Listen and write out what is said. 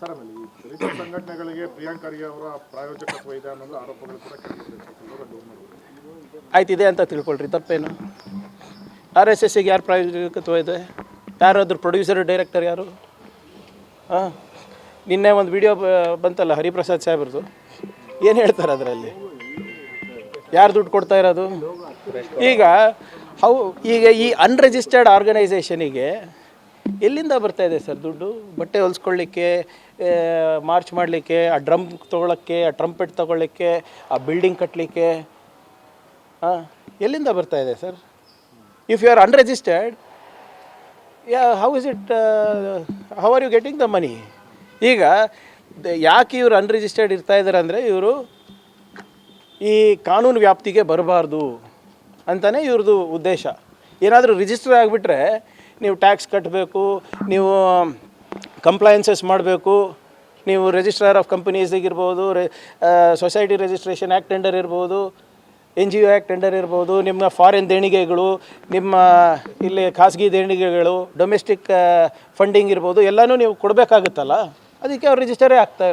Sir, ಆಮೇಲೆ ಸಂಘಟನೆಗಳಿಗೆ ಪ್ರಾಯೋಜಕತ್ವ ಇದೆ ಅನ್ನೋದು ಆರೋಪಗಳು ಕೂಡ ಆಯ್ತು ಇದೆ ಅಂತ ತಿಳ್ಕೊಳ್ರಿ, ತಪ್ಪೇನು? ಆರ್ ಎಸ್ ಎಸ್ಸಿಗೆ ಯಾರು ಪ್ರಾಯೋಜಕತ್ವ ಇದೆ? ಯಾರಾದ್ರೂ ಪ್ರೊಡ್ಯೂಸರ್ ಡೈರೆಕ್ಟರ್ ಯಾರು? ಹಾಂ ನಿನ್ನೆ ಒಂದು ವಿಡಿಯೋ ಬಂತಲ್ಲ ಹರಿಪ್ರಸಾದ್ ಸಾಹೇಬ್ರದ್ದು? ಏನು ಹೇಳ್ತಾರೆ ಅದರಲ್ಲಿ? ಯಾರು ದುಡ್ಡು ಕೊಡ್ತಾ ಇರೋದು? ಈಗ, ಹೌ, ಈಗ ಈ ಅನ್ರಿಜಿಸ್ಟರ್ಡ್ ಆರ್ಗನೈಸೇಷನಿಗೆ ಎಲ್ಲಿಂದ ಬರ್ತಾ ಇದೆ ಸರ್ ದುಡ್ಡು? ಬಟ್ಟೆ ಹೊಲಿಸ್ಕೊಳ್ಳಿಕ್ಕೆ ಮಾರ್ಚ್ ಮಾಡಲಿಕ್ಕೆ, ಆ ಡ್ರಮ್ ತೊಗೊಳಕ್ಕೆ, ಆ ಟ್ರಂಪೆಟ್ ತೊಗೊಳಕ್ಕೆ ಆ ಬಿಲ್ಡಿಂಗ್ ಕಟ್ಟಲಿಕ್ಕೆ ಹಾಂ ಎಲ್ಲಿಂದ ಬರ್ತಾ ಇದೆ sir? If you are unregistered yeah how is it how are you getting the money ಈಗ ಯಾಕೆ ಇವರು ಅನ್ರಿಜಿಸ್ಟರ್ಡ್ ಇರ್ತಾ ಇದ್ದಾರೆ ಅಂದರೆ ಇವರು ಈ ಕಾನೂನು ವ್ಯಾಪ್ತಿಗೆ ಬರಬಾರ್ದು ಅಂತಲೇ ಇವ್ರದ್ದು ಉದ್ದೇಶ. ಏನಾದರೂ ರಿಜಿಸ್ಟರ್ ಆಗಿಬಿಟ್ರೆ ನೀವು ಟ್ಯಾಕ್ಸ್ ಕಟ್ಟಬೇಕು ನೀವು ಕಂಪ್ಲಯನ್ಸಸ್ ಮಾಡಬೇಕು, ನೀವು ರಿಜಿಸ್ಟ್ರಾರ್ ಆಫ್ ಕಂಪನೀಸಿಗಿರ್ಬೋದು ರೆ ಸೊಸೈಟಿ ರಿಜಿಸ್ಟ್ರೇಷನ್ ಆ್ಯಕ್ಟ್ ಟೆಂಡರ್ ಇರ್ಬೋದು N G O act tender ಇರ್ಬೋದು, ನಿಮ್ಮ ಫಾರಿನ್ ದೇಣಿಗೆಗಳು, ನಿಮ್ಮ, ಇಲ್ಲಿ ಖಾಸಗಿ ದೇಣಿಗೆಗಳು ಡೊಮೆಸ್ಟಿಕ್ ಫಂಡಿಂಗ್ ಇರ್ಬೋದು, ಎಲ್ಲನೂ ನೀವು ಕೊಡಬೇಕಾಗುತ್ತಲ್ಲ? ಅದಕ್ಕೆ ಅವ್ರು ರಿಜಿಸ್ಟರೇ ಆಗ್ತಾ